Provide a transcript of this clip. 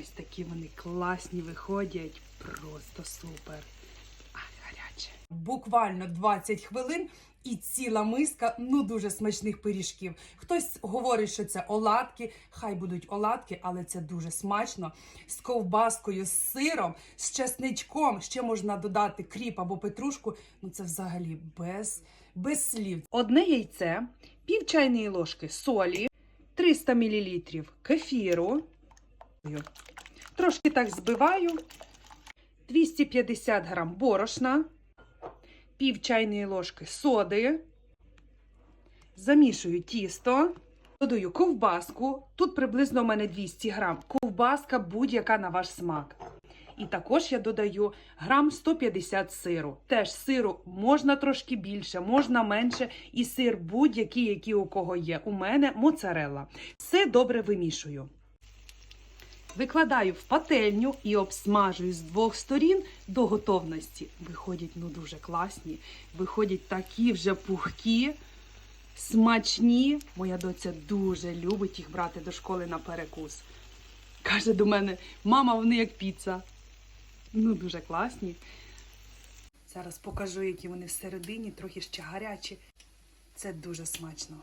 Ось такі вони класні виходять. Просто супер. А, гаряче. Буквально 20 хвилин і ціла миска ну дуже смачних пиріжків. Хтось говорить, що це оладки. Хай будуть оладки, але це дуже смачно. З ковбаскою, з сиром, з чесничком. Ще можна додати кріп або петрушку. Ну це взагалі без, без слів. Одне яйце, пів чайної ложки солі, 300 мл кефіру. Трошки так збиваю. 250 грам борошна, пів чайної ложки соди. Замішую тісто, додаю ковбаску. Тут приблизно у мене 200 грам. Ковбаска будь-яка на ваш смак. І також я додаю грам 150 сиру. Теж сиру можна трошки більше, можна менше. І сир будь-який, який у кого є. У мене моцарелла. Все добре вимішую. Викладаю в пательню і обсмажую з двох сторін до готовності. Виходять ну дуже класні, виходять такі вже пухкі, смачні. Моя доця дуже любить їх брати до школи на перекус. Каже до мене, мама, вони як піца. Ну, дуже класні. Зараз покажу, які вони всередині, трохи ще гарячі. Це дуже смачно.